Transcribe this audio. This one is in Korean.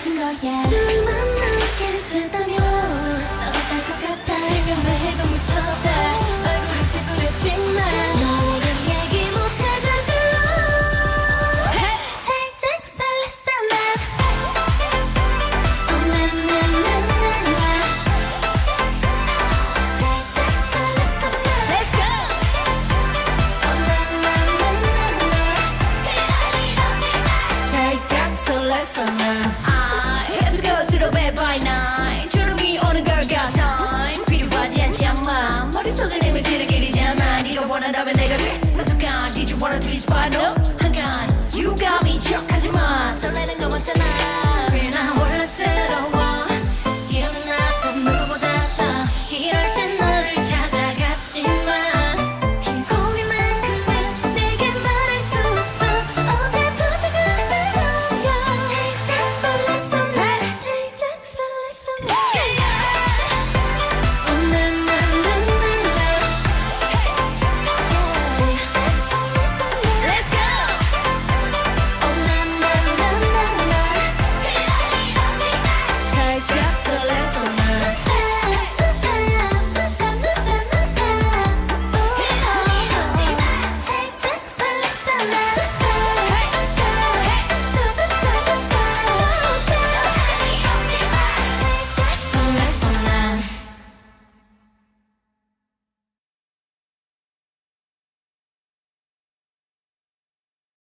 아침 너야. 한다면 내가 돼 어떡한 Did you wanna twist by no